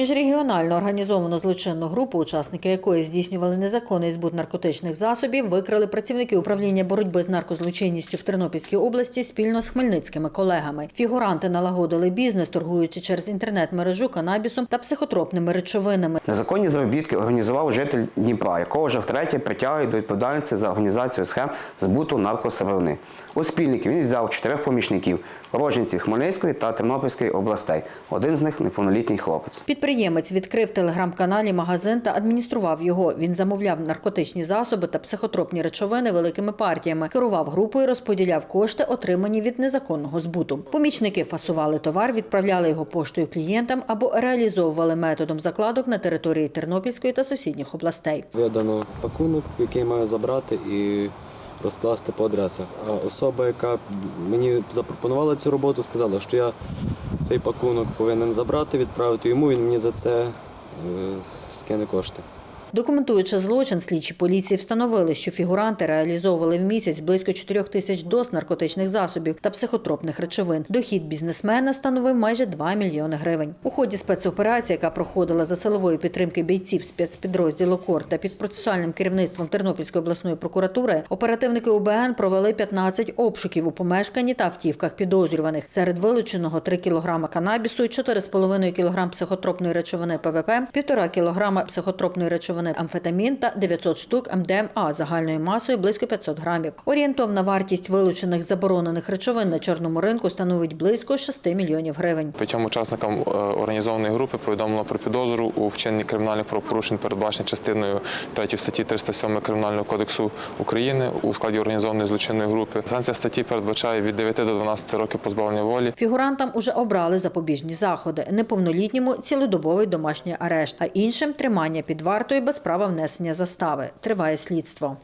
Міжрегіонально організовану злочинну групу, учасники якої здійснювали незаконний збут наркотичних засобів, викрили працівники управління боротьби з наркозлочинністю в Тернопільській області спільно з хмельницькими колегами. Фігуранти налагодили бізнес, торгуючи через інтернет-мережу канабісом та психотропними речовинами. Незаконні заробітки організував житель Дніпра, якого вже втретє притягують до відповідальності за організацію схем збуту наркосировини. У спільників він взяв чотирьох помічників уроженців Хмельницької та Тернопільської областей. Один з них неповнолітній хлопець. Підприємець відкрив телеграм-каналі магазин та адміністрував його. Він замовляв наркотичні засоби та психотропні речовини великими партіями, керував групою, розподіляв кошти, отримані від незаконного збуту. Помічники фасували товар, відправляли його поштою клієнтам або реалізовували методом закладок на території Тернопільської та сусідніх областей. Видано пакунок, який маю забрати і розкласти по адресах. А особа, яка мені запропонувала цю роботу, сказала, що я цей пакунок повинен забрати, відправити йому, він мені за це е, скине кошти. Документуючи злочин, слідчі поліції встановили, що фігуранти реалізовували в місяць близько 4 тисяч доз наркотичних засобів та психотропних речовин. Дохід бізнесмена становив майже 2 мільйони гривень. У ході спецоперації, яка проходила за силової підтримки бійців спецпідрозділу КОР та під процесуальним керівництвом Тернопільської обласної прокуратури, оперативники УБН провели 15 обшуків у помешканні та автівках підозрюваних. Серед вилученого 3 кг канабісу, 4,5 кг психотропної речовини ПВП, 1,5 кг психотропної речовини амфетамін та 900 штук МДМА загальною масою близько 500 грамів. Орієнтовна вартість вилучених заборонених речовин на чорному ринку становить близько 6 мільйонів гривень. П'ятьом учасникам е, організованої групи повідомлено про підозру у вчиненні кримінальних правопорушень, передбачених частиною 3 статті 307 Кримінального кодексу України у складі організованої злочинної групи. Санкція статті передбачає від 9 до 12 років позбавлення волі. Фігурантам уже обрали запобіжні заходи. Неповнолітньому цілодобовий домашній арешт, а іншим тримання під вартою без права внесення застави. Триває слідство.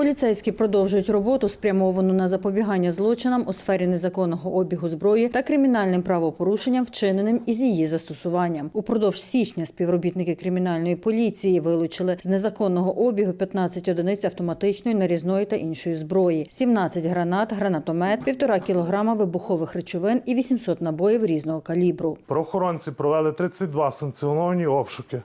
Поліцейські продовжують роботу, спрямовану на запобігання злочинам у сфері незаконного обігу зброї та кримінальним правопорушенням, вчиненим із її застосуванням. Упродовж січня співробітники кримінальної поліції вилучили з незаконного обігу 15 одиниць автоматичної, нарізної та іншої зброї, 17 гранат, гранатомет, 1,5 кілограма вибухових речовин і 800 набоїв різного калібру. Правоохоронці провели 32 санкціоновані обшуки.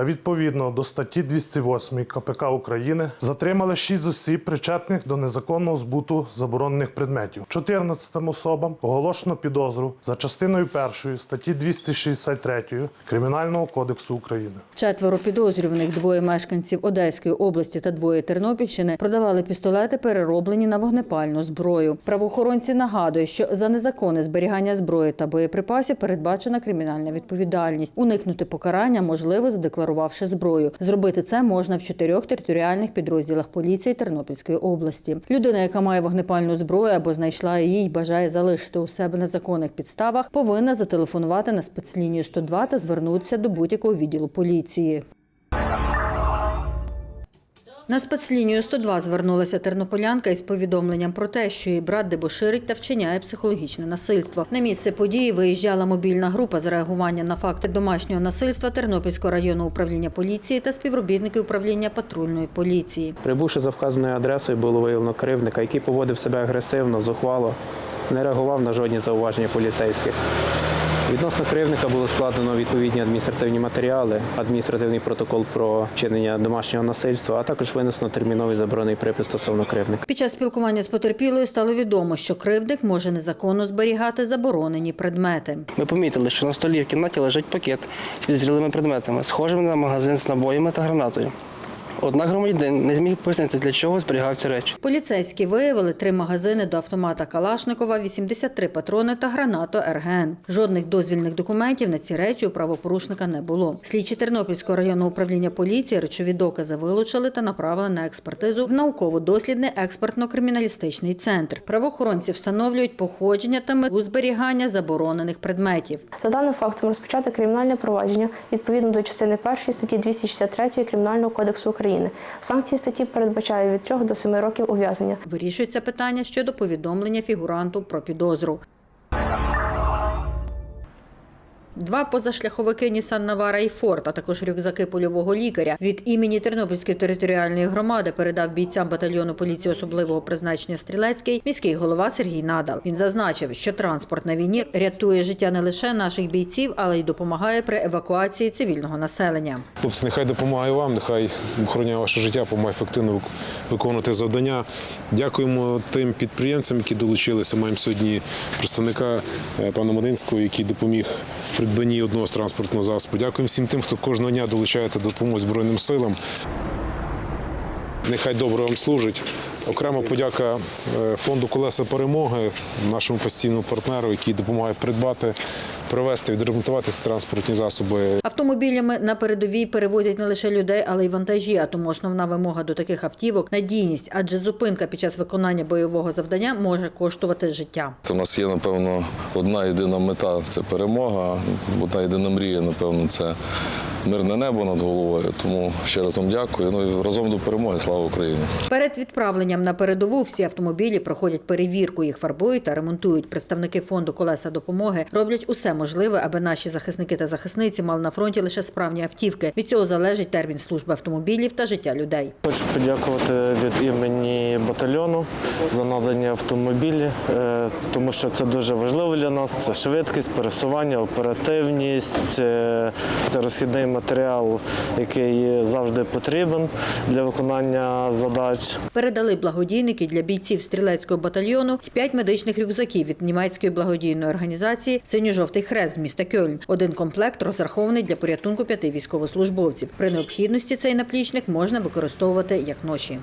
Та відповідно до статті 208 КПК України затримали 6 осіб, причетних до незаконного збуту заборонених предметів. 14 особам оголошено підозру за частиною першої статті 263 Кримінального кодексу України. Четверо підозрюваних, двоє мешканців Одеської області та двоє Тернопільщини, продавали пістолети, перероблені на вогнепальну зброю. Правоохоронці нагадують, що за незаконне зберігання зброї та боєприпасів передбачена кримінальна відповідальність. Уникнути покарання можливо, задекларувавши зброю. Зробити це можна в чотирьох територіальних підрозділах поліції Тернопільської області. Людина, яка має вогнепальну зброю або знайшла її і бажає залишити у себе на законних підставах, повинна зателефонувати на спецлінію 102 та звернутися до будь-якого відділу поліції. На спецлінію 102 звернулася тернополянка із повідомленням про те, що її брат дебоширить та вчиняє психологічне насильство. На місце події виїжджала мобільна група з реагування на факти домашнього насильства Тернопільського районного управління поліції та співробітники управління патрульної поліції. Прибувши за вказаною адресою, було виявлено кривдника, який поводив себе агресивно, зухвало, не реагував на жодні зауваження поліцейських. Відносно кривдника було складено відповідні адміністративні матеріали, адміністративний протокол про вчинення домашнього насильства, а також винесено терміновий заборонений припис стосовно кривдника. Під час спілкування з потерпілою стало відомо, що кривдник може незаконно зберігати заборонені предмети. Ми помітили, що на столі в кімнаті лежить пакет з підозрілими предметами, схожими на магазин з набоями та гранатою. Однак громадянин не зміг пояснити, для чого зберігав ці речі. Поліцейські виявили три магазини до автомата Калашникова, 83 патрони та гранату РГН. Жодних дозвільних документів на ці речі у правопорушника не було. Слідчі Тернопільського районного управління поліції речові докази вилучили та направили на експертизу в науково-дослідний експертно-криміналістичний центр. Правоохоронці встановлюють походження та мету зберігання заборонених предметів. За даним фактом розпочати кримінальне провадження відповідно до частини 1 статті 263 Кримінального кодексу України. Санкції статті передбачають від 3 до 7 років ув'язнення. Вирішується питання щодо повідомлення фігуранту про підозру. Два позашляховики Нісан Навара і Форд, а також рюкзаки польового лікаря від імені Тернопільської територіальної громади передав бійцям батальйону поліції особливого призначення Стрілецький міський голова Сергій Надал. Він зазначив, що транспорт на війні рятує життя не лише наших бійців, але й допомагає при евакуації цивільного населення. Хлопці, нехай допомагає вам, нехай охороняє ваше життя, допомагає ефективно виконувати завдання. Дякуємо тим підприємцям, які долучилися. Маємо сьогодні представника е, пана Мадинського, який допоміг в придбанні одного з транспортного засобу. Дякуємо всім тим, хто кожного дня долучається до допомоги Збройним силам. Нехай добре вам служить. Окрема подяка е, фонду Колеса перемоги, нашому постійному партнеру, який допомагає придбати, привезти, відремонтувати транспортні засоби. Автомобілями на передовій перевозять не лише людей, але й вантажі. А тому основна вимога до таких автівок надійність, адже зупинка під час виконання бойового завдання може коштувати життя. У нас є, напевно, одна єдина мета це перемога. Одна єдина мрія, напевно, це мирне небо над головою. Тому ще раз вам дякую. Ну і разом до перемоги. Слава Україні! Перед відправленням на передову всі автомобілі проходять перевірку, їх фарбують та ремонтують. Представники фонду колеса допомоги роблять усе можливе, аби наші захисники та захисниці мали на фронті лише справні автівки. Від цього залежить термін служби автомобілів та життя людей. Хочу подякувати від імені батальйону за надані автомобілі, е, тому що це дуже важливо для нас. Це швидкість, пересування, оперативність, е, це розхідний матеріал, який завжди потрібен для виконання задач. Передали благодійники для бійців стрілецького батальйону п'ять медичних рюкзаків від німецької благодійної організації Синьо-жовтий хрест з міста Кьольн. Один комплект розрахований для порятунку п'яти військовослужбовців. При необхідності цей наплічник можна використовувати як ноші.